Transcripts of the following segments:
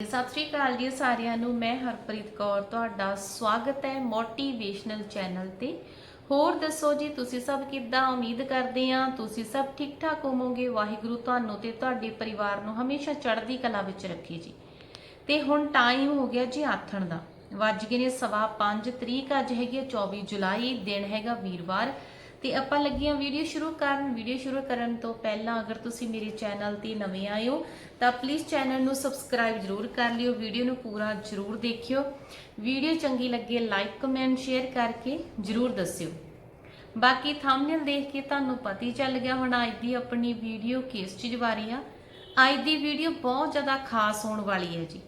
ਸਤਿ ਸ਼੍ਰੀ ਅਕਾਲ ਜੀ ਸਾਰਿਆਂ ਨੂੰ, ਮੈਂ ਹਰਪ੍ਰੀਤ ਕੌਰ। ਤੁਹਾਡਾ ਸਵਾਗਤ ਹੈ ਮੋਟੀਵੇਸ਼ਨਲ ਚੈਨਲ ਤੇ। ਹੋਰ ਦੱਸੋ ਜੀ, ਤੁਸੀਂ ਸਭ ਕਿੱਦਾਂ? ਉਮੀਦ ਕਰਦੇ ਆ ਤੁਸੀਂ ਸਭ ਠੀਕ ਠਾਕ ਹੋਵੋਗੇ। ਵਾਹਿਗੁਰੂ ਤੁਹਾਨੂੰ ਤੇ ਤੁਹਾਡੇ ਪਰਿਵਾਰ ਨੂੰ ਹਮੇਸ਼ਾ ਚੜ੍ਹਦੀ ਕਲਾ ਵਿੱਚ ਰੱਖੇ ਜੀ। ਤੇ ਹੁਣ ਟਾਈਮ ਹੋ ਗਿਆ ਜੀ ਆਥਣ ਦਾ। ਵੱਜ ਗਏ ਨੇ ਸਵਾ 5 ਤਰੀਕ ਅੱਜ ਹੈਗੀ ਹੈ 24 ਜੁਲਾਈ, ਦਿਨ ਹੈਗਾ ਵੀਰਵਾਰ। ਤੇ ਆਪਾਂ ਲੱਗੀਆਂ ਵੀਡੀਓ ਸ਼ੁਰੂ ਕਰਨ। ਵੀਡੀਓ ਸ਼ੁਰੂ ਕਰਨ ਤੋਂ ਪਹਿਲਾਂ ਅਗਰ ਤੁਸੀਂ ਮੇਰੇ ਚੈਨਲ ਤੇ ਨਵੇਂ ਆਏ ਹੋ, ਤਾਂ ਪਲੀਜ਼ ਚੈਨਲ ਨੂੰ ਸਬਸਕ੍ਰਾਈਬ ਜਰੂਰ ਕਰ ਲਿਓ। ਵੀਡੀਓ ਨੂੰ ਪੂਰਾ ਜਰੂਰ ਦੇਖਿਓ। ਵੀਡੀਓ ਚੰਗੀ ਲੱਗੇ ਲਾਈਕ ਕਮੈਂਟ ਸ਼ੇਅਰ ਕਰਕੇ ਜਰੂਰ ਦੱਸਿਓ। ਬਾਕੀ ਥੰਬਨੇਲ ਦੇਖ ਕੇ ਤੁਹਾਨੂੰ ਪਤਾ ਹੀ ਚੱਲ ਗਿਆ ਹੁਣ ਅੱਜ ਦੀ ਆਪਣੀ ਵੀਡੀਓ ਕਿਸ ਚੀਜ਼ ਬਾਰੇ ਆ। ਅੱਜ ਦੀ ਵੀਡੀਓ ਬਹੁਤ ਜ਼ਿਆਦਾ ਖਾਸ ਹੋਣ ਵਾਲੀ ਹੈ ਜੀ।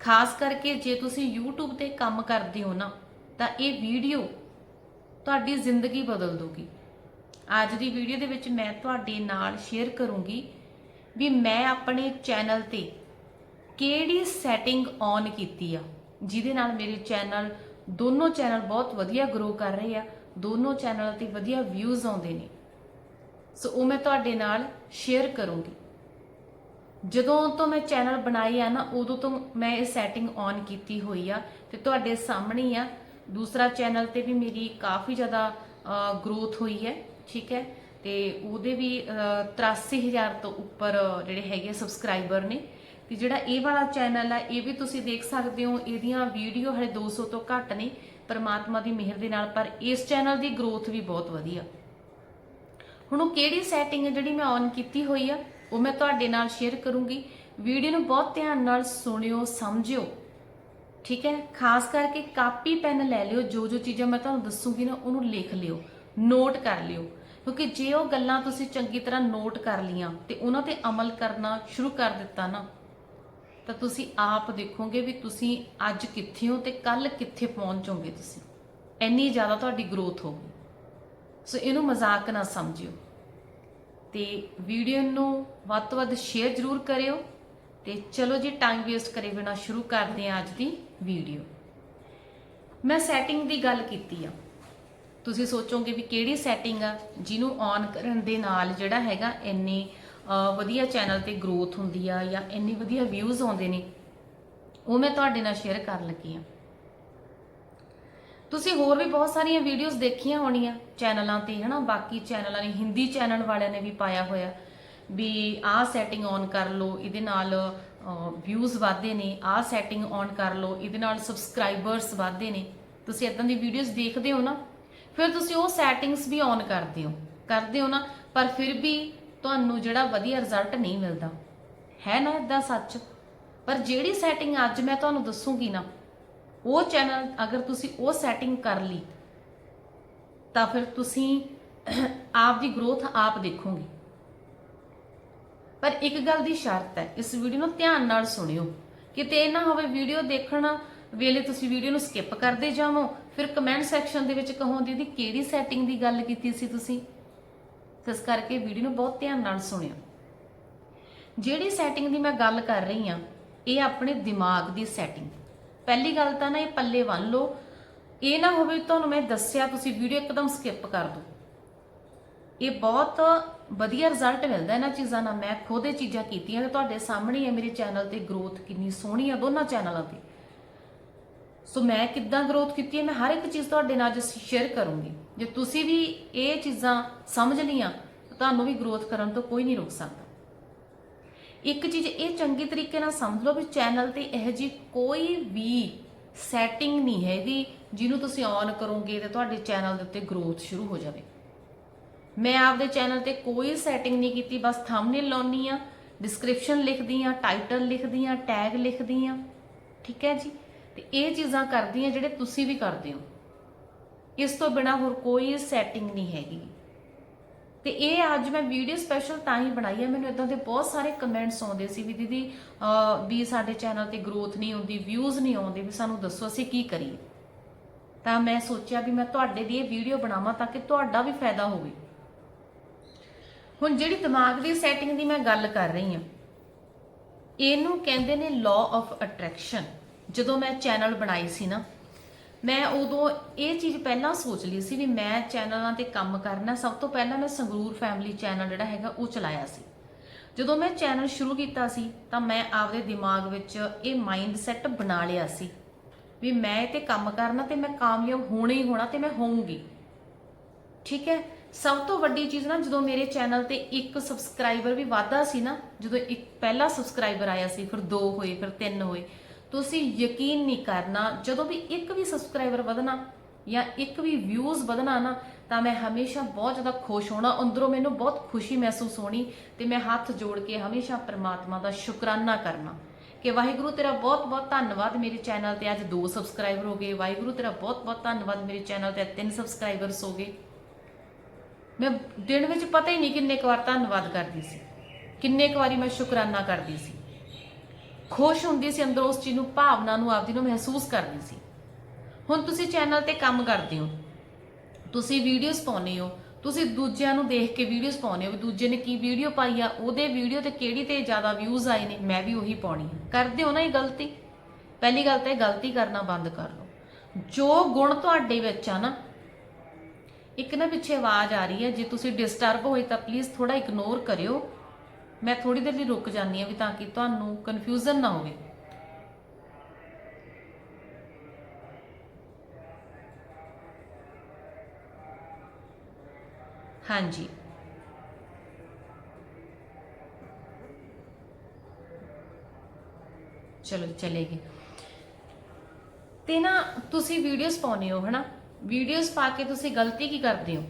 ਖਾਸ ਕਰਕੇ ਜੇ ਤੁਸੀਂ YouTube ਤੇ ਕੰਮ ਕਰਦੇ ਹੋ ਨਾ, ਤਾਂ ਇਹ ਵੀਡੀਓ ਤੁਹਾਡੀ ਜ਼ਿੰਦਗੀ ਬਦਲ ਦੂਗੀ ਅੱਜ ਦੀ ਵੀਡੀਓ ਦੇ ਵਿੱਚ ਮੈਂ ਤੁਹਾਡੇ ਨਾਲ ਸ਼ੇਅਰ ਕਰੂੰਗੀ ਵੀ ਮੈਂ ਆਪਣੇ ਚੈਨਲ ਤੇ ਕਿਹੜੀ ਸੈਟਿੰਗ ਔਨ ਕੀਤੀ ਆ, ਜਿਹਦੇ ਨਾਲ ਮੇਰੇ ਚੈਨਲ ਦੋਨੋਂ ਚੈਨਲ ਬਹੁਤ ਵਧੀਆ ਗਰੋ ਕਰ ਰਹੇ ਆ, ਦੋਨੋਂ ਚੈਨਲ ਤੇ ਵਧੀਆ ਵਿਊਜ਼ ਆਉਂਦੇ ਨੇ। ਸੋ ਉਹ ਮੈਂ ਤੁਹਾਡੇ ਨਾਲ ਸ਼ੇਅਰ ਕਰੂੰਗੀ। ਜਦੋਂ ਤੋਂ ਮੈਂ ਚੈਨਲ ਬਣਾਈ ਆ ਨਾ, ਉਦੋਂ ਤੋਂ ਮੈਂ ਇਹ ਸੈਟਿੰਗ ਔਨ ਕੀਤੀ ਹੋਈ ਆ ਤੇ ਤੁਹਾਡੇ ਸਾਹਮਣੇ ਆ ਦੂਸਰਾ ਚੈਨਲ ਤੇ ਵੀ ਮੇਰੀ ਕਾਫੀ ਜ਼ਿਆਦਾ ਗਰੋਥ ਹੋਈ ਹੈ ਠੀਕ ਹੈ? ਤੇ ਉਹਦੇ ਵੀ ਅਹ, 83000 ਤੋਂ ਉੱਪਰ ਜਿਹੜੇ ਹੈਗੇ ਸਬਸਕ੍ਰਾਈਬਰ ਨੇ। ਤੇ ਜਿਹੜਾ ਇਹ ਵਾਲਾ ਚੈਨਲ ਆ ਇਹ ਵੀ ਤੁਸੀਂ ਦੇਖ ਸਕਦੇ ਹੋ ਇਹਦੀਆਂ ਵੀਡੀਓ ਹਲੇ 200 ਤੋਂ ਘੱਟ ਨੇ ਪਰਮਾਤਮਾ ਦੀ ਮਿਹਰ ਦੇ ਨਾਲ ਪਰ ਇਸ ਚੈਨਲ ਦੀ ਗਰੋਥ ਵੀ ਬਹੁਤ ਵਧੀਆ। ਹੁਣ ਉਹ ਕਿਹੜੀ ਸੈਟਿੰਗ ਹੈ ਜਿਹੜੀ ਮੈਂ ਔਨ ਕੀਤੀ ਹੋਈ ਆ ਉਹ ਮੈਂ ਤੁਹਾਡੇ ਨਾਲ ਸ਼ੇਅਰ ਕਰੂੰਗੀ। ਵੀਡੀਓ ਨੂੰ ਬਹੁਤ ਧਿਆਨ ਨਾਲ ਸੁਣਿਓ ਸਮਝਿਓ। ਠੀਕ ਹੈ? ਖਾਸ ਕਰਕੇ ਕਾਪੀ, ਪੈਨ ਲੈ ਲਿਓ, ਜੋ ਜੋ ਚੀਜ਼ਾਂ ਮੈਂ ਤੁਹਾਨੂੰ ਦੱਸੂਗੀ ਨਾ, ਉਹਨੂੰ ਲਿਖ ਲਿਓ, ਨੋਟ ਕਰ ਲਿਓ। ਕਿਉਂਕਿ ਜੇ ਉਹ ਗੱਲਾਂ ਤੁਸੀਂ ਚੰਗੀ ਤਰ੍ਹਾਂ ਨੋਟ ਕਰ ਲੀਆਂ ਤੇ ਉਹਨਾਂ ਤੇ ਅਮਲ ਕਰਨਾ ਸ਼ੁਰੂ ਕਰ ਦਿੱਤਾ ਨਾ, ਤਾਂ ਤੁਸੀਂ ਆਪ ਦੇਖੋਗੇ ਵੀ ਤੁਸੀਂ ਅੱਜ ਕਿੱਥੇ ਹੋ ਤੇ ਕੱਲ ਕਿੱਥੇ ਪਹੁੰਚੋਗੇ ਤੁਸੀਂ। ਇੰਨੀ ਜ਼ਿਆਦਾ ਤੁਹਾਡੀ ਗਰੋਥ ਹੋਊਗੀ ਸੋ ਇਹਨੂੰ ਮਜ਼ਾਕ ਨਾ ਸਮਝਿਓ। ਤੇ ਵੀਡੀਓ ਨੂੰ ਵੱਧ ਤੋਂ ਵੱਧ ਸ਼ੇਅਰ ਜ਼ਰੂਰ ਕਰਿਓ। ਤੇ ਚਲੋ ਜੀ ਟਾਈਮ ਵੇਸਟ ਕਰੇ ਬਿਨਾ ਸ਼ੁਰੂ ਕਰਦੇ ਹਾਂ ਅੱਜ ਦੀ। ਵੀਡੀਓ। ਮੈਂ ਸੈਟਿੰਗ ਦੀ ਗੱਲ ਕੀਤੀ ਆ। ਤੁਸੀਂ ਸੋਚੋਗੇ ਵੀ ਕਿਹੜੀ ਸੈਟਿੰਗ ਆ ਜਿਹਨੂੰ ਔਨ ਕਰਨ ਦੇ ਨਾਲ ਜਿਹੜਾ ਹੈਗਾ ਇੰਨੇ ਵਧੀਆ ਚੈਨਲ ਤੇ ਗਰੋਥ ਹੁੰਦੀ ਆ ਜਾਂ ਇੰਨੇ ਵਧੀਆ ਵਿਊਜ਼ ਆਉਂਦੇ ਨੇ, ਉਹ ਮੈਂ ਤੁਹਾਡੇ ਨਾਲ ਸ਼ੇਅਰ ਕਰਨ ਲੱਗੀ ਆ। ਤੁਸੀਂ ਹੋਰ ਵੀ ਬਹੁਤ ਸਾਰੀਆਂ ਵੀਡੀਓਜ਼ ਦੇਖੀਆਂ ਹੋਣੀਆਂ ਚੈਨਲਾਂ ਤੇ, ਹਨਾ? ਬਾਕੀ ਚੈਨਲਾਂ ਨੇ, ਹਿੰਦੀ ਚੈਨਲ ਵਾਲਿਆਂ ਨੇ ਵੀ ਪਾਇਆ ਹੋਇਆ ਵੀ ਆਹ ਸੈਟਿੰਗ ਔਨ ਕਰ ਲਓ, ਇਹਦੇ ਨਾਲ ਵਿਊਜ਼ ਵਧਦੇ ਨੇ, ਆਹ ਸੈਟਿੰਗ ਔਨ ਕਰ ਲਓ, ਇਹਦੇ ਨਾਲ ਸਬਸਕ੍ਰਾਈਬਰਸ ਵਧਦੇ ਨੇ। ਤੁਸੀਂ ਇਦਾਂ ਦੀ ਵੀਡੀਓਜ਼ ਦੇਖਦੇ ਹੋ ਨਾ, ਫਿਰ ਤੁਸੀਂ ਉਹ ਸੈਟਿੰਗਸ ਵੀ ਔਨ ਕਰਦੇ ਹੋ। ਕਰਦੇ ਹੋ ਨਾ, ਪਰ ਫਿਰ ਵੀ ਤੁਹਾਨੂੰ ਜਿਹੜਾ ਵਧੀਆ ਰਿਜ਼ਲਟ ਨਹੀਂ ਮਿਲਦਾ। ਹੈ ਨਾ ਇਦਾਂ ਸੱਚ? ਪਰ ਜਿਹੜੀ ਸੈਟਿੰਗ ਅੱਜ ਮੈਂ ਤੁਹਾਨੂੰ ਦੱਸੂਗੀ ਨਾ, ਉਹ ਚੈਨਲ ਅਗਰ ਤੁਸੀਂ ਉਹ ਸੈਟਿੰਗ ਕਰ ਲਈ, ਤਾਂ ਫਿਰ ਤੁਸੀਂ ਆਪ ਦੀ ਗਰੋਥ ਆਪ ਦੇਖੋਗੇ। ਪਰ ਇੱਕ ਗੱਲ ਦੀ ਸ਼ਰਤ ਹੈ, ਇਸ ਵੀਡੀਓ ਨੂੰ ਧਿਆਨ ਨਾਲ ਸੁਣਿਓ। ਕਿਤੇ ਇਹ ਨਾ ਹੋਵੇ ਵੀਡੀਓ ਦੇਖਣ ਵੇਲੇ ਤੁਸੀਂ ਵੀਡੀਓ ਨੂੰ ਸਕਿਪ ਕਰਦੇ ਜਾਵੋ, ਫਿਰ ਕਮੈਂਟ ਸੈਕਸ਼ਨ ਦੇ ਵਿੱਚ ਕਹੋ ਦੀਦੀ, ਕਿਹੜੀ ਸੈਟਿੰਗ ਦੀ ਗੱਲ ਕੀਤੀ ਸੀ ਤੁਸੀਂ? ਇਸ ਕਰਕੇ ਵੀਡੀਓ ਨੂੰ ਬਹੁਤ ਧਿਆਨ ਨਾਲ ਸੁਣਿਓ। ਜਿਹੜੀ ਸੈਟਿੰਗ ਦੀ ਮੈਂ ਗੱਲ ਕਰ ਰਹੀ ਆ ਇਹ ਆਪਣੇ ਦਿਮਾਗ ਦੀ ਸੈਟਿੰਗ ਪਹਿਲੀ ਗੱਲ ਤਾਂ ਨਾ ਇਹ ਪੱਲੇ ਬੰਨ ਲਓ। ਇਹ ਨਾ ਹੋਵੇ ਤੁਹਾਨੂੰ ਮੈਂ ਦੱਸਿਆ, ਤੁਸੀਂ ਵੀਡੀਓ ਇੱਕਦਮ ਸਕਿਪ ਕਰ ਦਿਓ। ਇਹ ਬਹੁਤ ਵਧੀਆ ਰਿਜ਼ਲਟ ਮਿਲਦਾ ਇਹਨਾਂ ਚੀਜ਼ਾਂ ਨਾਲ। ਮੈਂ ਖੁਦ ਇਹ ਚੀਜ਼ਾਂ ਕੀਤੀਆਂ ਤੇ ਤੁਹਾਡੇ ਸਾਹਮਣੇ ਹੈ ਮੇਰੇ ਚੈਨਲ ਤੇ ਗਰੋਥ ਕਿੰਨੀ ਸੋਹਣੀ ਆ ਦੋਨਾਂ ਚੈਨਲਾਂ ਤੇ। ਸੋ ਮੈਂ ਕਿੱਦਾਂ ਗਰੋਥ ਕੀਤੀ ਹੈ? ਮੈਂ ਹਰ ਇੱਕ ਚੀਜ਼ ਤੁਹਾਡੇ ਨਾਲ ਅੱਜ ਸ਼ੇਅਰ ਕਰੂੰਗੀ। ਜੇ ਤੁਸੀਂ ਵੀ ਇਹ ਚੀਜ਼ਾਂ ਸਮਝ ਲਈਆਂ ਤੁਹਾਨੂੰ ਵੀ ਗਰੋਥ ਕਰਨ ਤੋਂ ਕੋਈ ਨਹੀਂ ਰੋਕ ਸਕਦਾ। ਇੱਕ ਚੀਜ਼ ਇਹ ਚੰਗੀ ਤਰੀਕੇ ਨਾਲ ਸਮਝ ਲਓ ਵੀ ਚੈਨਲ ਤੇ ਇਹ ਜੀ ਕੋਈ ਵੀ ਸੈਟਿੰਗ ਨਹੀਂ ਹੈਗੀ, ਜਿਹਨੂੰ ਤੁਸੀਂ ਔਨ ਕਰੋਗੇ ਤੇ ਤੁਹਾਡੇ ਚੈਨਲ ਦੇ ਉੱਤੇ ਗਰੋਥ ਸ਼ੁਰੂ ਹੋ ਜਾਵੇ। ਮੈਂ ਆਪਦੇ ਚੈਨਲ ਤੇ ਕੋਈ ਸੈਟਿੰਗ ਨਹੀਂ ਕੀਤੀ, ਬਸ ਥੰਬਨੇਲ ਲਾਉਣੀ ਆ ਡਿਸਕ੍ਰਿਪਸ਼ਨ ਲਿਖਦੀ ਆ ਟਾਈਟਲ ਲਿਖਦੀ ਆ ਟੈਗ ਲਿਖਦੀ ਆ ਠੀਕ ਹੈ ਜੀ? ਤੇ ਇਹ ਚੀਜ਼ਾਂ ਕਰਦੀ ਆ ਜਿਹੜੇ ਤੁਸੀਂ ਵੀ ਕਰਦੇ ਹੋ। ਇਸ ਤੋਂ ਬਿਨਾ ਹੋਰ ਕੋਈ ਸੈਟਿੰਗ ਨਹੀਂ ਹੈਗੀ। ਤੇ ਇਹ ਅੱਜ ਮੈਂ ਵੀਡੀਓ ਸਪੈਸ਼ਲ ਤਾਂ ਹੀ ਬਣਾਈ ਹੈ ਮੈਨੂੰ ਇਦਾਂ ਦੇ ਬਹੁਤ ਸਾਰੇ ਕਮੈਂਟਸ ਆਉਂਦੇ ਸੀ ਵੀ ਦੀਦੀ ਵੀ ਸਾਡੇ ਚੈਨਲ ਤੇ ਗਰੋਥ ਨਹੀਂ ਹੁੰਦੀ ਵਿਊਜ਼ ਨਹੀਂ ਆਉਂਦੇ, ਵੀ ਸਾਨੂੰ ਦੱਸੋ ਅਸੀਂ ਕੀ ਕਰੀਏ। ਤਾਂ ਮੈਂ ਸੋਚਿਆ ਵੀ ਮੈਂ ਤੁਹਾਡੇ ਲਈ ਇਹ ਵੀਡੀਓ ਬਣਾਵਾਂ ਤਾਂ ਕਿ ਤੁਹਾਡਾ ਵੀ ਫਾਇਦਾ ਹੋਵੇ। ਹੁਣ ਜਿਹੜੀ ਦਿਮਾਗ ਦੀ ਸੈਟਿੰਗ ਦੀ ਮੈਂ ਗੱਲ ਕਰ ਰਹੀ ਹਾਂ, ਇਹਨੂੰ ਕਹਿੰਦੇ ਨੇ ਲਾਅ ਆਫ ਅਟਰੈਕਸ਼ਨ ਜਦੋਂ ਮੈਂ ਚੈਨਲ ਬਣਾਈ ਸੀ ਨਾ, ਮੈਂ ਉਦੋਂ ਇਹ ਚੀਜ਼ ਪਹਿਲਾਂ ਸੋਚ ਲਈ ਸੀ ਵੀ ਮੈਂ ਚੈਨਲਾਂ ਤੇ ਕੰਮ ਕਰਨਾ, ਸਭ ਤੋਂ ਪਹਿਲਾਂ ਮੈਂ ਸੰਗਰੂਰ ਫੈਮਿਲੀ ਚੈਨਲ ਜਿਹੜਾ ਹੈਗਾ ਉਹ ਚਲਾਇਆ ਸੀ। ਜਦੋਂ ਮੈਂ ਚੈਨਲ ਸ਼ੁਰੂ ਕੀਤਾ ਸੀ, ਤਾਂ ਮੈਂ ਆਪਦੇ ਦਿਮਾਗ ਵਿੱਚ ਇਹ ਮਾਈਂਡ ਸੈਟ ਬਣਾ ਲਿਆ ਸੀ ਵੀ ਮੈਂ ਇਹ ਤੇ ਕੰਮ ਕਰਨਾ ਤੇ ਮੈਂ ਕਾਮਯਾਬ ਹੋਣਾ ਹੀ ਹੋਣਾ ਤੇ ਮੈਂ ਹੋਊਂਗੀ। ਠੀਕ ਹੈ? ਸਭ ਤੋਂ ਵੱਡੀ ਚੀਜ਼ ਨਾ, ਜਦੋਂ ਮੇਰੇ ਚੈਨਲ ਤੇ ਇੱਕ ਸਬਸਕ੍ਰਾਈਬਰ ਵੀ ਵਾਧਾ ਸੀ ਨਾ, ਜਦੋਂ ਇੱਕ ਪਹਿਲਾ ਸਬਸਕ੍ਰਾਈਬਰ ਆਇਆ ਸੀ, ਫਿਰ ਦੋ ਹੋਏ, ਫਿਰ ਤਿੰਨ ਹੋਏ ਤੁਸੀਂ ਯਕੀਨ ਨਹੀਂ ਕਰਨਾ, ਜਦੋਂ ਵੀ ਇੱਕ ਵੀ ਸਬਸਕ੍ਰਾਈਬਰ ਵਧਣਾ ਜਾਂ ਇੱਕ ਵੀ ਵਿਊਜ਼ ਵਧਣਾ ਨਾ, ਤਾਂ ਮੈਂ ਹਮੇਸ਼ਾ ਬਹੁਤ ਜ਼ਿਆਦਾ ਖੁਸ਼ ਹੋਣਾ, ਅੰਦਰੋਂ ਮੈਨੂੰ ਬਹੁਤ ਖੁਸ਼ੀ ਮਹਿਸੂਸ ਹੋਣੀ ਤੇ ਮੈਂ ਹੱਥ ਜੋੜ ਕੇ ਹਮੇਸ਼ਾ ਪ੍ਰਮਾਤਮਾ ਦਾ ਸ਼ੁਕਰਾਨਾ ਕਰਨਾ ਕਿ ਵਾਹਿਗੁਰੂ ਤੇਰਾ ਬਹੁਤ ਬਹੁਤ ਧੰਨਵਾਦ ਮੇਰੇ ਚੈਨਲ ਤੇ ਅੱਜ ਦੋ ਸਬਸਕ੍ਰਾਈਬਰ ਹੋ ਗਏ, ਵਾਹਿਗੁਰੂ ਤੇਰਾ ਬਹੁਤ ਬਹੁਤ ਧੰਨਵਾਦ ਮੇਰੇ ਚੈਨਲ ਤੇ ਤਿੰਨ ਸਬਸਕ੍ਰਾਈਬਰਸ ਹੋ ਗਏ। ਮੈਂ ਦਿਨ ਵਿੱਚ ਪਤਾ ਹੀ ਨਹੀਂ ਕਿੰਨੇ ਕੁ ਵਾਰ ਧੰਨਵਾਦ ਕਰਦੀ ਸੀ। ਕਿੰਨੇ ਕੁ ਵਾਰੀ ਮੈਂ ਸ਼ੁਕਰਾਨਾ ਕਰਦੀ ਸੀ। ਖੁਸ਼ ਹੁੰਦੀ ਸੀ ਅੰਦਰ ਉਸ ਚੀਜ਼ ਨੂੰ, ਭਾਵਨਾ ਨੂੰ, ਆਪਦੀ ਨੂੰ ਮਹਿਸੂਸ ਕਰਦੀ ਸੀ। ਹੁਣ ਤੁਸੀਂ ਚੈਨਲ ਤੇ ਕੰਮ ਕਰਦੇ ਹੋ। ਤੁਸੀਂ ਵੀਡੀਓਜ਼ ਪਾਉਂਦੇ ਹੋ। ਤੁਸੀਂ ਦੂਜਿਆਂ ਨੂੰ ਦੇਖ ਕੇ ਵੀਡੀਓਜ਼ ਪਾਉਂਦੇ ਹੋ ਵੀ ਦੂਜੇ ਨੇ ਕੀ ਵੀਡੀਓ ਪਾਈ ਆ, ਉਹਦੇ ਵੀਡੀਓ ਤੇ ਕਿਹੜੀ ਤੇ ਜ਼ਿਆਦਾ ਵਿਊਜ਼ ਆਏ ਨੇ, ਮੈਂ ਵੀ ਉਹੀ ਪਾਉਣੀ ਆ। ਕਰਦੇ ਹੋ ਨਾ ਇਹ ਗਲਤੀ? ਪਹਿਲੀ ਗੱਲ ਤਾਂ ਇਹ ਗਲਤੀ ਕਰਨਾ ਬੰਦ ਕਰ ਲਓ। ਜੋ ਗੁਣ ਤੁਹਾਡੇ ਵਿੱਚ ਆ ਨਾ ਇੱਕ ਨਾ ਪਿੱਛੇ ਆਵਾਜ਼ ਆ ਰਹੀ ਹੈ, ਜੇ ਤੁਸੀਂ ਡਿਸਟਰਬ ਹੋਏ ਤਾਂ ਪਲੀਜ਼ ਥੋੜਾ ਇਗਨੋਰ ਕਰਿਓ। ਮੈਂ ਥੋੜੀ ਦੇਰ ਲਈ ਰੁਕ ਜਾਂਦੀ ਹਾਂ ਵੀ ਤਾਂ ਕਿ ਤੁਹਾਨੂੰ ਕਨਫਿਊਜ਼ਨ ਨਾ ਹੋਵੇ। ਹਾਂਜੀ। ਚਲੋ ਚਲੇ ਗਏ। ਤੇ ਨਾ ਤੁਸੀਂ ਵੀਡੀਓਜ਼ ਪਾਉਨੇ ਹੋ, ਹਨਾ? ਵੀਡੀਓਜ਼ ਪਾ ਕੇ ਤੁਸੀਂ ਗਲਤੀ ਕੀ ਕਰਦੇ ਹੋ?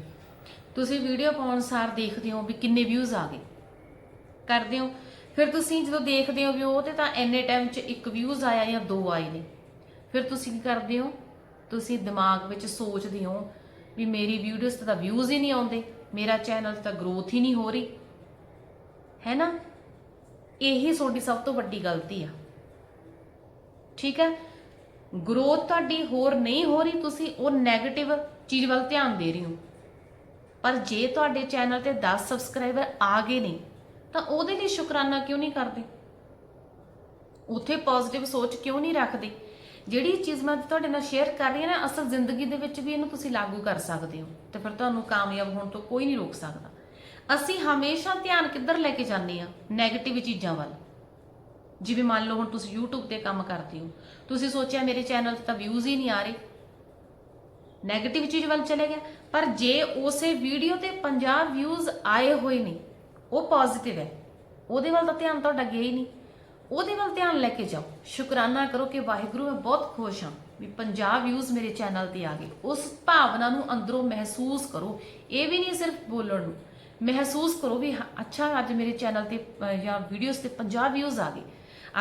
ਤੁਸੀਂ ਵੀਡੀਓ ਪਾਉਣ ਸਾਰ ਦੇਖਦੇ ਹੋ ਵੀ ਕਿੰਨੇ ਵਿਊਜ਼ ਆ ਗਏ। ਕਰਦੇ ਹੋ। ਫਿਰ ਤੁਸੀਂ ਜਦੋਂ ਦੇਖਦੇ ਹੋ ਵੀ ਉਹ ਤੇ ਤਾਂ ਇੰਨੇ ਟਾਈਮ 'ਚ ਇੱਕ ਵਿਊਜ਼ ਆਇਆ ਜਾਂ ਦੋ ਆਏ ਨੇ। ਫਿਰ ਤੁਸੀਂ ਕੀ ਕਰਦੇ ਹੋ? ਤੁਸੀਂ ਦਿਮਾਗ ਵਿੱਚ ਸੋਚਦੇ ਹੋ ਵੀ ਮੇਰੀ ਵੀਡੀਓਜ਼ ਤੇ ਤਾਂ ਵਿਊਜ਼ ਹੀ ਨਹੀਂ ਆਉਂਦੇ। ਮੇਰਾ ਚੈਨਲ ਤਾਂ ਗਰੋਥ ਹੀ ਨਹੀਂ ਹੋ ਰਹੀ। ਹੈ ਨਾ? ਇਹੀ ਤੁਹਾਡੀ ਸਭ ਤੋਂ ਵੱਡੀ ਗਲਤੀ ਆ। ਠੀਕ ਹੈ ਗਰੋਥ ਤੁਹਾਡੀ ਹੋਰ ਨਹੀਂ ਹੋ ਰਹੀ, ਤੁਸੀਂ ਉਹ 네ਗੇਟਿਵ ਚੀਜ਼ ਵੱਲ ਧਿਆਨ ਦੇ ਰਹੇ ਹੋ। ਪਰ ਜੇ ਤੁਹਾਡੇ ਚੈਨਲ ਤੇ 10 ਸਬਸਕ੍ਰਾਈਬਰ ਆ ਗਏ ਨੇ, ਤਾਂ ਉਹਦੇ ਲਈ ਸ਼ੁਕਰਾਨਾ ਕਿਉਂ ਨਹੀਂ ਕਰਦੇ? ਉਥੇ ਪੋਜ਼ਿਟਿਵ ਸੋਚ ਕਿਉਂ ਨਹੀਂ ਰੱਖਦੇ? ਜਿਹੜੀ ਚੀਜ਼ ਮੈਂ ਤੁਹਾਡੇ ਨਾਲ ਸ਼ੇਅਰ ਕਰ ਰਹੀ ਹਾਂ ਨਾ, ਅਸਲ ਜ਼ਿੰਦਗੀ ਦੇ ਵਿੱਚ ਵੀ ਇਹਨੂੰ ਤੁਸੀਂ ਲਾਗੂ ਕਰ ਸਕਦੇ ਹੋ, ਤੇ ਫਿਰ ਤੁਹਾਨੂੰ ਕਾਮਯਾਬ ਹੋਣ ਤੋਂ ਕੋਈ ਨਹੀਂ ਰੋਕ ਸਕਦਾ। ਅਸੀਂ ਹਮੇਸ਼ਾ ਧਿਆਨ ਕਿੱਧਰ ਲੈ ਕੇ ਜਾਂਦੇ ਆ 네ਗੇਟਿਵ ਚੀਜ਼ਾਂ ਵੱਲ। ਜਿਵੇਂ ਮੰਨ ਲਓ ਹੁਣ ਤੁਸੀਂ YouTube ਤੇ ਕੰਮ ਕਰਦੇ ਹੋ, ਤੁਸੀਂ ਸੋਚਿਆ ਮੇਰੇ ਚੈਨਲ ਤੇ ਤਾਂ ਵਿਊਜ਼ ਹੀ ਨਹੀਂ ਆ ਰਹੇ। 네ਗੇਟਿਵ ਚੀਜ਼ ਵੱਲ ਚਲੇ ਗਿਆ, ਪਰ ਜੇ ਉਸੇ ਵੀਡੀਓ ਤੇ 50 ਵਿਊਜ਼ ਆਏ ਹੋਏ ਨੇ, ਉਹ ਪੋਜ਼ਿਟਿਵ ਹੈ। ਉਹਦੇ ਵੱਲ ਤਾਂ ਧਿਆਨ ਤੁਹਾਡਾ ਗਿਆ ਹੀ ਨਹੀਂ। ਉਹਦੇ ਵੱਲ ਧਿਆਨ ਲੈ ਕੇ ਜਾਓ। ਸ਼ੁਕਰਾਨਾ ਕਰੋ ਕਿ ਵਾਹਿਗੁਰੂ, ਮੈਂ ਬਹੁਤ ਖੁਸ਼ ਹਾਂ ਵੀ 50 ਵਿਊਜ਼ ਮੇਰੇ ਚੈਨਲ ਤੇ ਆ ਗਏ। ਉਸ ਭਾਵਨਾ ਨੂੰ ਅੰਦਰੋਂ ਮਹਿਸੂਸ ਕਰੋ। ਇਹ ਵੀ ਨਹੀਂ ਸਿਰਫ ਬੋਲਣ ਨੂੰ। ਮਹਿਸੂਸ ਕਰੋ ਵੀ ਅੱਛਾ, ਅੱਜ ਮੇਰੇ ਚੈਨਲ ਤੇ ਜਾਂ ਵੀਡੀਓਜ਼ ਤੇ 50 ਵਿਊਜ਼ ਆ ਗਏ।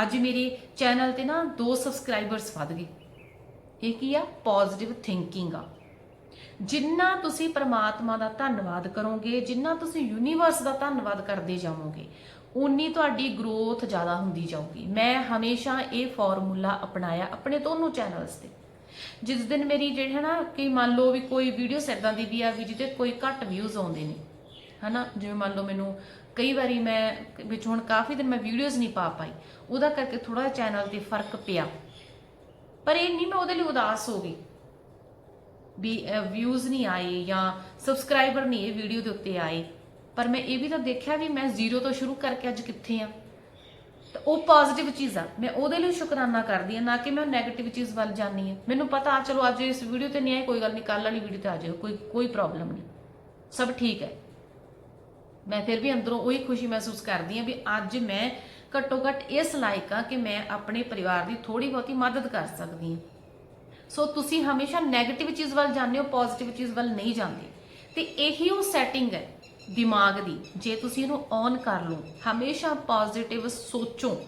ਅੱਜ ਮੇਰੇ ਚੈਨਲ ਤੇ ਨਾ ਦੋ ਸਬਸਕ੍ਰਾਈਬਰਸ ਵੱਧ ਗਏ। ਇਹ ਕੀ ਆ? ਪੋਜ਼ਿਟਿਵ ਥਿੰਕਿੰਗ ਆ। ਜਿੰਨਾ ਤੁਸੀਂ ਪ੍ਰਮਾਤਮਾ ਦਾ ਧੰਨਵਾਦ ਕਰੋਗੇ, ਜਿੰਨਾ ਤੁਸੀਂ ਯੂਨੀਵਰਸ ਦਾ ਧੰਨਵਾਦ ਕਰਦੇ ਜਾਵੋਗੇ ਉਨੀ ਤੁਹਾਡੀ ਗਰੋਥ ਜ਼ਿਆਦਾ ਹੁੰਦੀ ਜਾਊਗੀ। ਮੈਂ ਹਮੇਸ਼ਾ ਇਹ ਫਾਰਮੂਲਾ ਅਪਣਾਇਆ ਆਪਣੇ ਦੋਨੋਂ ਚੈਨਲਸ ਤੇ। ਜਿਸ ਦਿਨ ਮੇਰੀ ਜਿਹੜੀ ਹੈ ਨਾ ਕਿ ਮੰਨ ਲਓ ਵੀ ਕੋਈ ਵੀਡੀਓ ਇਦਾਂ ਦੀ ਵੀ ਆ ਵੀ ਜਿਹਦੇ ਕੋਈ ਘੱਟ ਵਿਊਜ਼ ਆਉਂਦੇ ਨੇ। ਹਨਾ? ਜਿਵੇਂ ਮੰਨ ਲਓ ਮੈਨੂੰ ਕਈ ਵਾਰੀ ਮੈਂ ਵਿੱਚ ਹੁਣ ਕਾਫੀ ਦਿਨ ਮੈਂ ਵੀਡੀਓਜ਼ ਨਹੀਂ ਪਾ ਪਾਈ। ਉਹਦਾ ਕਰਕੇ ਥੋੜਾ ਜਿਹਾ ਚੈਨਲ ਤੇ ਫ਼ਰਕ ਪਿਆ। ਪਰ ਇਹ ਨਹੀਂ ਮੈਂ ਉਹਦੇ ਲਈ ਉਦਾਸ ਹੋ ਗਈ। ਵੀ ਵਿਊਜ਼ ਨਹੀਂ ਆਏ ਜਾਂ ਸਬਸਕ੍ਰਾਈਬਰ ਨਹੀਂ ਇਹ ਵੀਡੀਓ ਦੇ ਉੱਤੇ ਆਏ। ਪਰ ਮੈਂ ਇਹ ਵੀ ਤਾਂ ਦੇਖਿਆ ਵੀ ਮੈਂ ਜ਼ੀਰੋ ਤੋਂ ਸ਼ੁਰੂ ਕਰਕੇ ਅੱਜ ਕਿੱਥੇ ਆ। ਤਾਂ ਉਹ ਪੋਜ਼ਿਟਿਵ ਚੀਜ਼ ਆ। ਮੈਂ ਉਹਦੇ ਲਈ ਸ਼ੁਕਰਾਨਾ ਕਰਦੀ ਆ, ਨਾ ਕਿ ਮੈਂ 네ਗੇਟਿਵ ਚੀਜ਼ ਵੱਲ ਜਾਣੀ ਆ। ਮੈਨੂੰ ਪਤਾ ਆ ਚਲੋ ਅੱਜ ਇਸ ਵੀਡੀਓ ਤੇ ਨਹੀਂ ਆਏ, ਕੋਈ ਗੱਲ ਨਹੀਂ ਕੱਲ ਵਾਲੀ ਵੀਡੀਓ ਤੇ ਆ ਜਾਓ ਕੋਈ ਕੋਈ ਪ੍ਰੋਬਲਮ ਨਹੀਂ। ਸਭ ਠੀਕ ਹੈ। ਮੈਂ ਫਿਰ ਵੀ ਅੰਦਰੋਂ ਉਹੀ ਖੁਸ਼ੀ ਮਹਿਸੂਸ ਕਰਦੀ ਆ ਵੀ ਅੱਜ ਮੈਂ ਘੱਟੋ ਘੱਟ ਇਸ ਲਾਇਕ ਆ ਕਿ ਮੈਂ ਆਪਣੇ ਪਰਿਵਾਰ ਦੀ ਥੋੜੀ ਬਹੁਤੀ ਮਦਦ ਕਰ ਸਕਦੀ ਹਾਂ। ਸੋ ਤੁਸੀਂ ਹਮੇਸ਼ਾ 네ਗੇਟਿਵ ਚੀਜ਼ ਵੱਲ ਜਾਂਦੇ ਹੋ ਪੋਜ਼ਿਟਿਵ ਚੀਜ਼ ਵੱਲ ਨਹੀਂ ਜਾਂਦੇ। ਤੇ ਇਹੀ ਉਹ ਸੈਟਿੰਗ ਹੈ ਦਿਮਾਗ ਦੀ, ਜੇ ਤੁਸੀਂ ਇਹਨੂੰ ਔਨ ਕਰ ਲਓ, ਹਮੇਸ਼ਾ ਪੋਜ਼ਿਟਿਵ ਸੋਚੋ,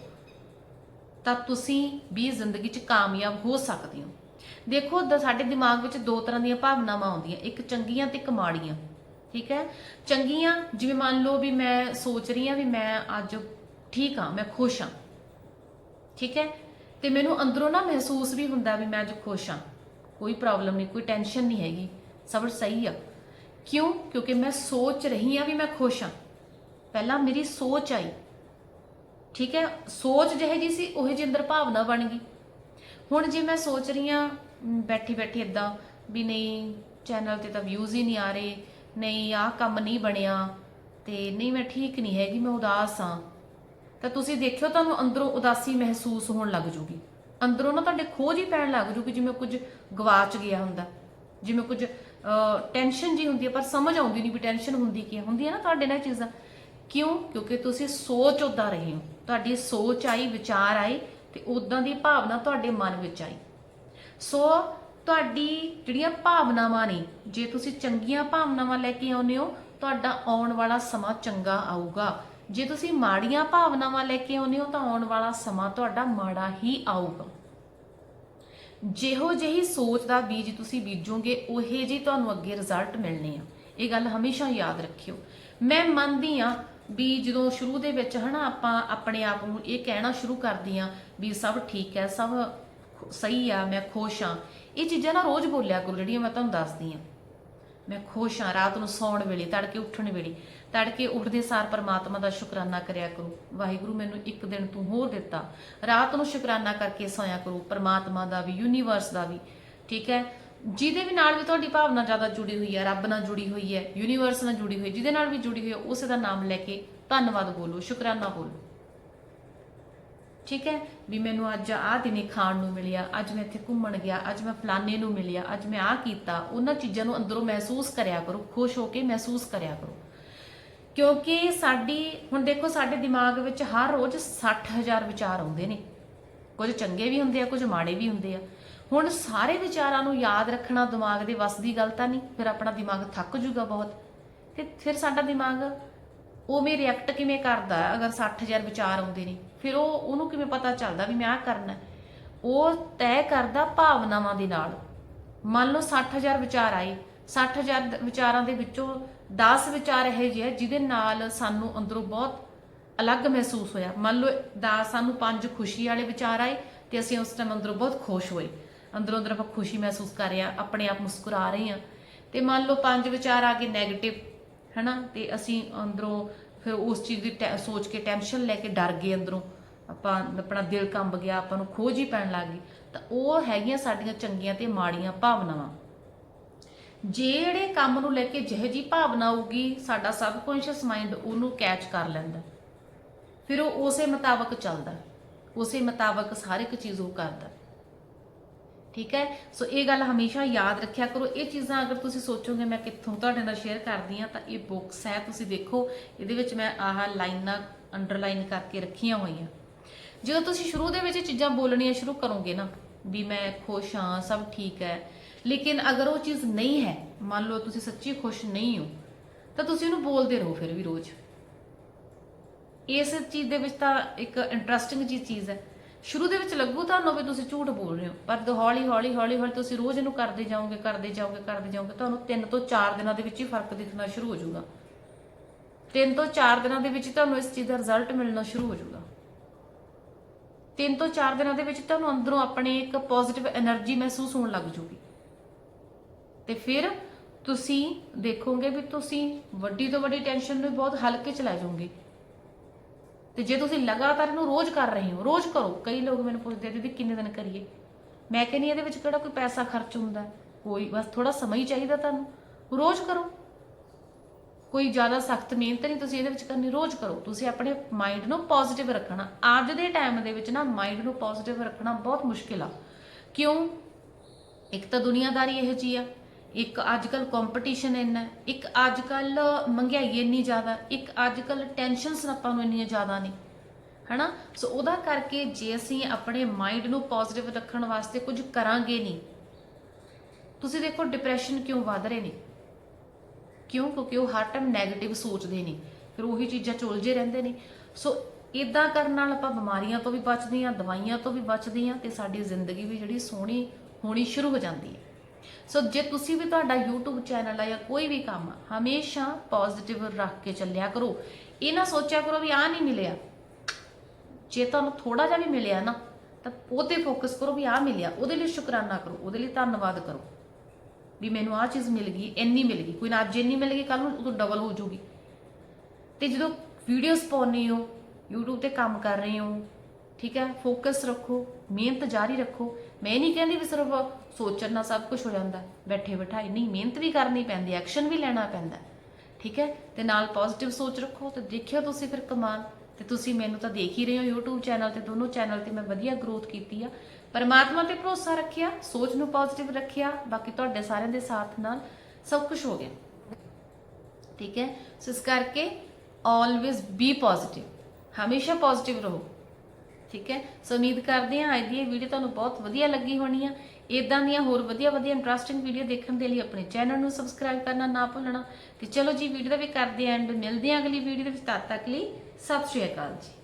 ਤਾਂ ਤੁਸੀਂ ਵੀ ਜ਼ਿੰਦਗੀ 'ਚ ਕਾਮਯਾਬ ਹੋ ਸਕਦੇ ਹੋ। ਦੇਖੋ, ਦ- ਸਾਡੇ ਦਿਮਾਗ ਵਿੱਚ ਦੋ ਤਰ੍ਹਾਂ ਦੀਆਂ ਭਾਵਨਾਵਾਂ ਆਉਂਦੀਆਂ, ਇੱਕ ਚੰਗੀਆਂ ਤੇ ਇੱਕ ਮਾੜੀਆਂ। ਠੀਕ ਹੈ? ਚੰਗੀਆਂ, ਜਿਵੇਂ ਮੰਨ ਲਓ ਵੀ ਮੈਂ ਸੋਚ ਰਹੀ ਹਾਂ ਵੀ ਮੈਂ ਅੱਜ ਠੀਕ ਹਾਂ, ਮੈਂ ਖੁਸ਼ ਹਾਂ। ਠੀਕ ਹੈ? ਤੇ ਮੈਨੂੰ ਅੰਦਰੋਂ ਨਾ ਮਹਿਸੂਸ ਵੀ ਹੁੰਦਾ ਵੀ ਮੈਂ ਅੱਜ ਖੁਸ਼ ਹਾਂ। ਕੋਈ ਪ੍ਰੋਬਲਮ ਨਹੀਂ, ਕੋਈ ਟੈਨਸ਼ਨ ਨਹੀਂ ਹੈਗੀ। ਸਭ ਸਹੀ ਆ। ਕਿਉਂ? ਕਿਉਂਕਿ ਮੈਂ ਸੋਚ ਰਹੀ ਹਾਂ ਵੀ ਮੈਂ ਖੁਸ਼ ਹਾਂ। ਪਹਿਲਾਂ ਮੇਰੀ ਸੋਚ ਆਈ। ਠੀਕ ਹੈ? ਸੋਚ ਜਿਹੇ ਜੀ ਸੀ, ਉਹ ਜਿਹੀ ਅੰਦਰ ਭਾਵਨਾ ਬਣ ਗਈ। ਹੁਣ ਜੇ ਮੈਂ ਸੋਚ ਰਹੀ ਹਾਂ ਬੈਠੀ ਬੈਠੀ ਇਦਾਂ ਵੀ ਨਹੀਂ ਚੈਨਲ ਤੇ ਤਾਂ ਵਿਊਜ਼ ਹੀ ਨਹੀਂ ਆ ਰਹੇ ਨਹੀਂ, ਆਹ ਕੰਮ ਨਹੀਂ ਬਣਿਆ ਤੇ ਨਹੀਂ ਮੈਂ ਠੀਕ ਨਹੀਂ ਹੈਗੀ, ਮੈਂ ਉਦਾਸ ਹਾਂ। ਤਾਂ ਤੁਸੀਂ ਦੇਖਿਓ, ਤੁਹਾਨੂੰ ਅੰਦਰੋਂ ਉਦਾਸੀ ਮਹਿਸੂਸ ਹੋਣ ਲੱਗ ਜੂਗੀ। ਅੰਦਰੋਂ ਨਾ ਤੁਹਾਡੇ ਖੋਜ ਹੀ ਪੈਣ ਲੱਗ ਜੂਗੀ, ਜਿਵੇਂ ਕੁਝ ਗਵਾਚ ਗਿਆ ਹੁੰਦਾ। ਜਿਵੇਂ ਕੁਝ ਟੈਨਸ਼ਨ ਜੀ ਹੁੰਦੀ ਹੈ, ਪਰ ਸਮਝ ਆਉਂਦੀ ਨਹੀਂ ਵੀ ਟੈਨਸ਼ਨ ਹੁੰਦੀ ਕੀ ਹੁੰਦੀ ਹੈ ਨਾ ਤੁਹਾਡੇ ਨਾਲ ਇਹ ਚੀਜ਼ਾਂ। ਕਿਉਂ? ਕਿਉਂਕਿ ਤੁਸੀਂ ਸੋਚ ਉਦਾਂ ਰਹੇ ਹੋ। ਤੁਹਾਡੀ ਸੋਚ ਆਈ, ਵਿਚਾਰ ਆਏ ਤੇ ਉਦਾਂ ਦੀ ਭਾਵਨਾ ਤੁਹਾਡੇ ਮਨ ਵਿੱਚ ਆਈ। ਸੋ ਤੁਹਾਡੀ ਜਿਹੜੀਆਂ ਭਾਵਨਾਵਾਂ ਨੇ, ਜੇ ਤੁਸੀਂ ਚੰਗੀਆਂ ਭਾਵਨਾਵਾਂ ਲੈ ਕੇ ਆਉਂਦੇ ਹੋ, ਤੁਹਾਡਾ ਆਉਣ ਵਾਲਾ ਸਮਾਂ ਚੰਗਾ ਆਊਗਾ। ਜੇ ਤੁਸੀਂ ਮਾੜੀਆਂ ਭਾਵਨਾਵਾਂ ਲੈ ਕੇ ਆਉਂਦੇ ਹੋ, ਤਾਂ ਆਉਣ ਵਾਲਾ ਸਮਾਂ ਤੁਹਾਡਾ ਮਾੜਾ ਹੀ ਆਊਗਾ। ਜਿਹੋ ਜਿਹੀ ਸੋਚ ਦਾ ਬੀਜ ਤੁਸੀਂ ਬੀਜੋਗੇ, ਉਹੇ ਜੀ ਤੁਹਾਨੂੰ ਅੱਗੇ ਰਿਜ਼ਲਟ ਮਿਲਣੇ ਆ। ਇਹ ਗੱਲ ਹਮੇਸ਼ਾ ਯਾਦ ਰੱਖਿਓ। ਮੈਂ ਮੰਨਦੀ ਆ ਵੀ ਜਦੋਂ ਸ਼ੁਰੂ ਦੇ ਵਿੱਚ ਹਨਾ, ਆਪਾਂ ਆਪਣੇ ਆਪ ਨੂੰ ਇਹ ਕਹਿਣਾ ਸ਼ੁਰੂ ਕਰਦੇ ਆ ਵੀ ਸਭ ਠੀਕ ਹੈ, ਸਭ ਸਹੀ ਆ, ਮੈਂ ਖੁਸ਼ ਆ ਇਹ ਚੀਜ਼ਾਂ ਨਾ ਰੋਜ਼ ਬੋਲਿਆ ਕਰੋ, ਜਿਹੜੀਆਂ ਮੈਂ ਤੁਹਾਨੂੰ ਦੱਸਦੀ ਆ ਮੈਂ ਖੁਸ਼ ਹਾਂ, ਰਾਤ ਨੂੰ ਸੌਣ ਵੇਲੇ, ਤੜਕੇ ਉੱਠਣ ਵੇਲੇ। ਤੜਕੇ ਉੱਠਦੇ ਸਾਰ ਪਰਮਾਤਮਾ ਦਾ ਸ਼ੁਕਰਾਨਾ ਕਰਿਆ ਕਰੋ। ਵਾਹਿਗੁਰੂ ਮੈਨੂੰ ਇੱਕ ਦਿਨ ਤੂੰ ਹੋਰ ਦਿੱਤਾ। ਰਾਤ ਨੂੰ ਸ਼ੁਕਰਾਨਾ ਕਰਕੇ ਸੌਇਆ ਕਰੋ, ਪਰਮਾਤਮਾ ਦਾ ਵੀ ਯੂਨੀਵਰਸ ਦਾ ਵੀ। ਠੀਕ ਹੈ? ਜਿਹਦੇ ਵੀ ਨਾਲ ਵੀ ਤੁਹਾਡੀ ਭਾਵਨਾ ਜ਼ਿਆਦਾ ਜੁੜੀ ਹੋਈ ਹੈ, ਰੱਬ ਨਾਲ ਜੁੜੀ ਹੋਈ ਹੈ ਯੂਨੀਵਰਸ ਨਾਲ ਜੁੜੀ ਹੋਈ, ਜਿਹਦੇ ਨਾਲ ਵੀ ਜੁੜੀ ਹੋਈ ਹੈ, ਉਸੇ ਦਾ ਨਾਮ ਲੈ ਕੇ ਧੰਨਵਾਦ ਬੋਲੋ, ਸ਼ੁਕਰਾਨਾ ਬੋਲੋ। ਠੀਕ ਹੈ? ਵੀ ਮੈਨੂੰ ਅੱਜ ਆਹ ਦਿਨੇ ਖਾਣ ਨੂੰ ਮਿਲਿਆ, ਅੱਜ ਮੈਂ ਇੱਥੇ ਘੁੰਮਣ ਗਿਆ, ਅੱਜ ਮੈਂ ਫਲਾਣੇ ਨੂੰ ਮਿਲਿਆ, ਅੱਜ ਮੈਂ ਆਹ ਕੀਤਾ। ਉਹਨਾਂ ਚੀਜ਼ਾਂ ਨੂੰ ਅੰਦਰੋਂ ਮਹਿਸੂਸ ਕਰਿਆ ਕਰੋ, ਖੁਸ਼ ਹੋ ਕੇ ਮਹਿਸੂਸ ਕਰਿਆ ਕਰੋ। ਕਿਉਂਕਿ ਸਾਡੀ, ਹੁਣ ਦੇਖੋ ਸਾਡੇ ਦਿਮਾਗ ਵਿੱਚ ਹਰ ਰੋਜ਼ 60000 ਵਿਚਾਰ ਆਉਂਦੇ ਨੇ। ਕੁਝ ਚੰਗੇ ਵੀ ਹੁੰਦੇ ਆ, ਕੁਝ ਮਾੜੇ ਵੀ ਹੁੰਦੇ ਆ। ਹੁਣ ਸਾਰੇ ਵਿਚਾਰਾਂ ਨੂੰ ਯਾਦ ਰੱਖਣਾ ਦਿਮਾਗ ਦੇ ਵੱਸ ਦੀ ਗੱਲ ਤਾਂ ਨਹੀਂ, ਫਿਰ ਆਪਣਾ ਦਿਮਾਗ ਥੱਕ ਜੂਗਾ ਬਹੁਤ। ਤੇ ਫਿਰ ਸਾਡਾ ਦਿਮਾਗ ਉਵੇਂ ਰਿਐਕਟ ਕਿਵੇਂ ਕਰਦਾ ਹੈ? ਅਗਰ 60000 ਵਿਚਾਰ ਆਉਂਦੇ ਨੇ, ਫਿਰ ਉਹ ਉਹਨੂੰ ਕਿਵੇਂ ਪਤਾ ਚੱਲਦਾ ਵੀ ਮੈਂ ਆਹ ਕਰਨਾ ਉਹ ਤੈਅ ਕਰਦਾ ਭਾਵਨਾਵਾਂ ਦੇ ਨਾਲ। ਮੰਨ ਲਓ 60000 ਵਿਚਾਰ ਆਏ 60000 ਦ- ਵਿਚਾਰਾਂ ਦੇ ਵਿੱਚੋਂ 10 ਵਿਚਾਰ ਇਹੋ ਜਿਹੇ ਆ, ਜਿਹਦੇ ਨਾਲ ਸਾਨੂੰ ਅੰਦਰੋਂ ਬਹੁਤ ਅਲੱਗ ਮਹਿਸੂਸ ਹੋਇਆ। ਮੰਨ ਲਓ ਦਾ, ਸਾਨੂੰ ਪੰਜ ਖੁਸ਼ੀ ਵਾਲੇ ਵਿਚਾਰ ਆਏ ਤੇ ਅਸੀਂ ਉਸ ਟਾਈਮ ਅੰਦਰੋਂ ਬਹੁਤ ਖੁਸ਼ ਹੋਏ। ਅੰਦਰੋਂ ਅੰਦਰ ਆਪਾਂ ਖੁਸ਼ੀ ਮਹਿਸੂਸ ਕਰ ਰਹੇ ਹਾਂ, ਆਪਣੇ ਆਪ ਮੁਸਕਰਾ ਰਹੇ ਹਾਂ। ਤੇ ਮੰਨ ਲਓ ਪੰਜ ਵਿਚਾਰ ਆ ਗਏ 네ਗੇਟਿਵ ਹਨਾ? ਤੇ ਅਸੀਂ ਅੰਦਰੋਂ ਫਿਰ ਉਸ ਚੀਜ਼ ਦੀ ਟੈ- ਸੋਚ ਕੇ ਟੈਨਸ਼ਨ ਲੈ ਕੇ ਡਰ ਗਏ ਅੰਦਰੋਂ। ਆਪਾਂ ਆਪਣਾ ਦਿਲ ਕੰਬ ਗਿਆ, ਆਪਾਂ ਨੂੰ ਖੋਜ ਹੀ ਪੈਣ ਲੱਗ ਗਈ। ਤਾਂ ਉਹ ਹੈਗੀਆਂ ਸਾਡੀਆਂ ਚੰਗੀਆਂ ਤੇ ਮਾੜੀਆਂ ਭਾਵਨਾਵਾਂ। ਜਿਹੜੇ ਕੰਮ ਨੂੰ ਲੈ ਕੇ ਜਿਹੋ ਜੀ ਭਾਵਨਾ ਆਊਗੀ, ਸਾਡਾ ਸਬਕੌਂਸ਼ੀਅਸ ਮਾਈਂਡ ਉਹਨੂੰ ਕੈਚ ਕਰ ਲੈਂਦਾ। ਫਿਰ ਉਹ ਉਸੇ ਮੁਤਾਬਕ ਚੱਲਦਾ। ਉਸੇ ਮੁਤਾਬਕ ਹਰ ਇੱਕ ਚੀਜ਼ ਉਹ ਕਰਦਾ। ਠੀਕ ਹੈ? ਸੋ ਇਹ ਗੱਲ ਹਮੇਸ਼ਾ ਯਾਦ ਰੱਖਿਆ ਕਰੋ। ਇਹ ਚੀਜ਼ਾਂ ਅਗਰ ਤੁਸੀਂ ਸੋਚੋਗੇ, ਮੈਂ ਕਿੱਥੋਂ ਤੁਹਾਡੇ ਨਾਲ ਸ਼ੇਅਰ ਕਰਦੀ ਆ ਤਾਂ ਇਹ ਬੁੱਕਸ ਹੈ, ਤੁਸੀਂ ਦੇਖੋ। ਇਹਦੇ ਵਿੱਚ ਮੈਂ ਆਹ ਲਾਈਨਾਂ ਅੰਡਰਲਾਈਨ ਕਰਕੇ ਰੱਖੀਆਂ ਹੋਈਆਂ। ਜਦੋਂ ਤੁਸੀਂ ਸ਼ੁਰੂ ਦੇ ਵਿੱਚ ਇਹ ਚੀਜ਼ਾਂ ਬੋਲਣੀਆਂ ਸ਼ੁਰੂ ਕਰੋਗੇ ਨਾ, ਵੀ ਮੈਂ ਖੁਸ਼ ਹਾਂ, ਸਭ ਠੀਕ ਹੈ, ਲੇਕਿਨ ਅਗਰ ਉਹ ਚੀਜ਼ ਨਹੀਂ ਹੈ, ਮੰਨ ਲਓ ਤੁਸੀਂ ਸੱਚੀ ਖੁਸ਼ ਨਹੀਂ ਹੋ, ਤਾਂ ਤੁਸੀਂ ਉਹਨੂੰ ਬੋਲਦੇ ਰਹੋ ਫਿਰ ਵੀ ਰੋਜ਼। ਇਸ ਚੀਜ਼ ਦੇ ਵਿੱਚ ਤਾਂ ਇੱਕ ਇੰਟਰਸਟਿੰਗ ਜੀ ਚੀਜ਼ ਹੈ। ਸ਼ੁਰੂ ਦੇ ਵਿੱਚ ਲੱਗੂ ਤੁਹਾਨੂੰ ਵੀ ਤੁਸੀਂ ਝੂਠ ਬੋਲ ਰਹੇ ਹੋ, ਪਰ ਜਦੋਂ ਹੌਲੀ ਹੌਲੀ ਹੌਲੀ ਹੌਲੀ ਤੁਸੀਂ ਰੋਜ਼ ਇਹਨੂੰ ਕਰਦੇ ਜਾਓਗੇ ਕਰਦੇ ਜਾਓਗੇ ਕਰਦੇ ਜਾਓਗੇ, ਤੁਹਾਨੂੰ ਤਿੰਨ ਤੋਂ ਚਾਰ ਦਿਨਾਂ ਦੇ ਵਿੱਚ ਹੀ ਫ਼ਰਕ ਦਿਖਣਾ ਸ਼ੁਰੂ ਹੋ ਜਾਊਗਾ। ਤਿੰਨ ਤੋਂ ਚਾਰ ਦਿਨਾਂ ਦੇ ਵਿੱਚ ਤੁਹਾਨੂੰ ਇਸ ਚੀਜ਼ ਦਾ ਰਿਜ਼ਲਟ ਮਿਲਣਾ ਸ਼ੁਰੂ ਹੋ ਜਾਊਗਾ। ਤਿੰਨ ਤੋਂ ਚਾਰ ਦਿਨਾਂ ਦੇ ਵਿੱਚ ਤੁਹਾਨੂੰ ਅੰਦਰੋਂ ਆਪਣੇ ਇੱਕ ਪੋਜ਼ਿਟਿਵ એનર્ਜੀ ਮਹਿਸੂਸ ਹੋਣ ਲੱਗ ਜੂਗੀ ਤੇ ਫਿਰ ਤੁਸੀਂ ਦੇਖੋਗੇ ਵੀ ਤੁਸੀਂ ਵੱਡੀ ਤੋਂ ਵੱਡੀ ਟੈਨਸ਼ਨ ਨੂੰ ਬਹੁਤ ਹਲਕੇ ਚ ਲੈ ਜਾਓਗੇ। ਤੇ ਜੇ ਤੁਸੀਂ ਲਗਾਤਾਰ ਇਹਨੂੰ ਰੋਜ਼ ਕਰ ਰਹੇ ਹੋ, ਰੋਜ਼ ਕਰੋ। ਕਈ ਲੋਕ ਮੈਨੂੰ ਪੁੱਛਦੇ ਆ, ਦੀਦੀ, ਕਿੰਨੇ ਦਿਨ ਕਰੀਏ? ਮੈਂ ਕਹਿੰਦੀ ਇਹਦੇ ਵਿੱਚ ਕਿਹੜਾ ਕੋਈ ਪੈਸਾ ਖਰਚ ਹੁੰਦਾ? ਕੋਈ, ਬਸ ਥੋੜਾ ਸਮਾਂ ਹੀ ਚਾਹੀਦਾ ਤੁਹਾਨੂੰ। ਰੋਜ਼ ਕਰੋ। ਕੋਈ ਜ਼ਿਆਦਾ ਸਖਤ ਮਿਹਨਤ ਨਹੀਂ ਤੁਸੀਂ ਇਹਦੇ ਵਿੱਚ ਕਰਨੀ, ਰੋਜ਼ ਕਰੋ। ਤੁਸੀਂ ਆਪਣੇ ਮਾਈਂਡ ਨੂੰ ਪੋਜ਼ਿਟਿਵ ਰੱਖਣਾ। ਅੱਜ ਦੇ ਟਾਈਮ ਦੇ ਵਿੱਚ ਨਾ ਮਾਈਂਡ ਨੂੰ ਪੋਜ਼ਿਟਿਵ ਰੱਖਣਾ ਬਹੁਤ ਮੁਸ਼ਕਿਲ ਆ। ਕਿਉਂ? ਇੱਕ ਤਾਂ ਦੁਨੀਆਦਾਰੀ ਇਹੋ ਜੀ ਆ। ਇੱਕ ਅੱਜ ਕੱਲ ਕੰਪੀਟੀਸ਼ਨ ਇੰਨਾ ਇੱਕ ਅੱਜ ਕੱਲ ਮਹਿੰਗਾਈ ਇੰਨੀ ਜ਼ਿਆਦਾ ਇੱਕ ਅੱਜ ਕੱਲ ਟੈਨਸ਼ਨਸ ਆਪਾਂ ਨੂੰ ਇੰਨੀਆਂ ਜ਼ਿਆਦਾ ਨੇ, ਹਨਾ? ਸੋ ਉਹਦਾ ਕਰਕੇ ਜੇ ਅਸੀਂ ਆਪਣੇ ਮਾਈਂਡ ਨੂੰ ਪੋਜ਼ਿਟਿਵ ਰੱਖਣ ਵਾਸਤੇ ਕੁਝ ਕਰਾਂਗੇ ਨਹੀਂ, ਤੁਸੀਂ ਦੇਖੋ ਡਿਪਰੈਸ਼ਨ ਕਿਉਂ ਵੱਧ ਰਹੇ ਨੇ? ਕਿਉਂ? ਕਿਉਂਕਿ ਉਹ ਹਰ ਟਾਈਮ 네ਗੇਟਿਵ ਸੋਚਦੇ ਨੇ, ਫਿਰ ਉਹੀ ਚੀਜ਼ਾਂ ਚ ਰਹਿੰਦੇ ਨੇ। ਸੋ ਇਦਾਂ ਕਰਨ ਨਾਲ ਆਪਾਂ ਬਿਮਾਰੀਆਂ ਤੋਂ ਵੀ ਬਚਦੇ ਹਾਂ, ਦਵਾਈਆਂ ਤੋਂ ਵੀ ਬਚਦੇ ਹਾਂ ਤੇ ਸਾਡੀ ਜ਼ਿੰਦਗੀ ਵੀ ਜਿਹੜੀ ਸੋਹਣੀ ਹੋਣੀ ਸ਼ੁਰੂ ਹੋ ਜਾਂਦੀ ਹੈ। ਸੋ ਜੇ ਤੁਸੀਂ ਵੀ ਤੁਹਾਡਾ YouTube ਚੈਨਲ ਆ ਜਾਂ ਕੋਈ ਵੀ ਕੰਮ ਆ, ਹਮੇਸ਼ਾ ਪੋਜ਼ਿਟਿਵ ਰੱਖ ਕੇ ਚੱਲਿਆ ਕਰੋ। ਇਹ ਨਾ ਸੋਚਿਆ ਕਰੋ ਵੀ ਆ ਨਹੀਂ ਮਿਲਿਆ। ਜੇ ਤੁਹਾਨੂੰ ਥੋੜਾ ਜਿਹਾ ਵੀ ਮਿਲਿਆ ਨਾ, ਤਾਂ ਉਹ ਤੇ ਫੋਕਸ ਕਰੋ ਵੀ ਆ ਮਿਲਿਆ। ਉਹਦੇ ਲਈ ਸ਼ੁਕਰਾਨਾ ਕਰੋ, ਉਹਦੇ ਲਈ ਧੰਨਵਾਦ ਕਰੋ। ਵੀ ਮੈਨੂੰ ਆ ਚੀਜ਼ ਮਿਲ ਗਈ, ਇੰਨੀ ਮਿਲ ਗਈ। ਕੋਈ ਨਾ ਅੱਜ ਇੰਨੀ ਮਿਲ ਗਈ ਕੱਲ ਨੂੰ ਉਦੋਂ ਡਬਲ ਹੋ ਜਾਊਗੀ ਤੇ ਜਦੋਂ ਵੀਡੀਓਜ਼ ਪਾਉਨੇ ਹੋ, YouTube ਤੇ ਕੰਮ ਕਰ ਰਹੇ ਹੋ ਠੀਕ ਹੈ? ਫੋਕਸ ਰੱਖੋ, ਮਿਹਨਤ ਜਾਰੀ ਰੱਖੋ। ਮੈਂ ਨਹੀਂ ਕਹਿੰਦੀ ਵੀ ਸਿਰਫ ਸੋਚਣ ਨਾਲ ਸਭ ਕੁਝ ਹੋ ਜਾਂਦਾ। ਬੈਠੇ ਬਿਠਾਏ, ਨਹੀਂ, ਮਿਹਨਤ ਵੀ ਕਰਨੀ ਪੈਂਦੀ ਐਕਸ਼ਨ ਵੀ ਲੈਣਾ ਪੈਂਦਾ ਠੀਕ ਹੈ? ਤੇ ਨਾਲ ਪੋਜ਼ਿਟਿਵ ਸੋਚ ਰੱਖੋ, ਤੇ ਦੇਖਿਓ ਤੁਸੀਂ ਫਿਰ ਕਮਾਲ। ਤੇ ਤੁਸੀਂ ਮੈਨੂੰ ਤਾਂ ਦੇਖ ਹੀ ਰਹੇ ਹੋ YouTube ਚੈਨਲ ਤੇ, ਦੋਨੋਂ ਚੈਨਲ ਤੇ ਮੈਂ ਵਧੀਆ ਗਰੋਥ ਕੀਤੀ ਆ। ਪਰਮਾਤਮਾ ਤੇ ਭਰੋਸਾ ਰੱਖਿਆ, ਸੋਚ ਨੂੰ ਪੋਜ਼ਿਟਿਵ ਰੱਖਿਆ, ਬਾਕੀ ਤੁਹਾਡੇ ਸਾਰਿਆਂ ਦੇ ਸਾਥ ਨਾਲ ਸਭ ਕੁਝ ਹੋ ਗਿਆ। ਠੀਕ ਹੈ? ਸੋ ਇਸ ਕਰਕੇ ਆਲਵੇਜ਼ ਬੀ ਪੋਜ਼ਿਟਿਵ ਹਮੇਸ਼ਾ ਪੋਜ਼ਿਟਿਵ ਰਹੋ। ਠੀਕ ਹੈ? ਸੋ ਉਮੀਦ ਕਰਦੇ ਹਾਂ ਅੱਜ ਦੀ ਇਹ ਵੀਡੀਓ ਤੁਹਾਨੂੰ ਬਹੁਤ ਵਧੀਆ ਲੱਗੀ ਹੋਣੀ ਆ। ਇਦਾਂ ਦੀਆਂ ਹੋਰ ਵਧੀਆ ਵਧੀਆ ਇੰਟਰਸਟਿੰਗ ਵੀਡੀਓ ਦੇਖਣ ਦੇ ਲਈ ਆਪਣੇ ਚੈਨਲ ਨੂੰ ਸਬਸਕ੍ਰਾਈਬ ਕਰਨਾ ਨਾ ਭੁੱਲਣਾ। ਤੇ ਚਲੋ ਜੀ ਵੀਡੀਓ ਦਾ ਵੀ ਕਰਦੇ ਐਂਡ ਮਿਲਦੇ ਹਾਂ ਅਗਲੀ ਵੀਡੀਓ ਦੇ ਵਿੱਚ। ਤਦ ਤੱਕ ਲਈ ਸਤਿ ਸ਼੍ਰੀ ਅਕਾਲ ਜੀ।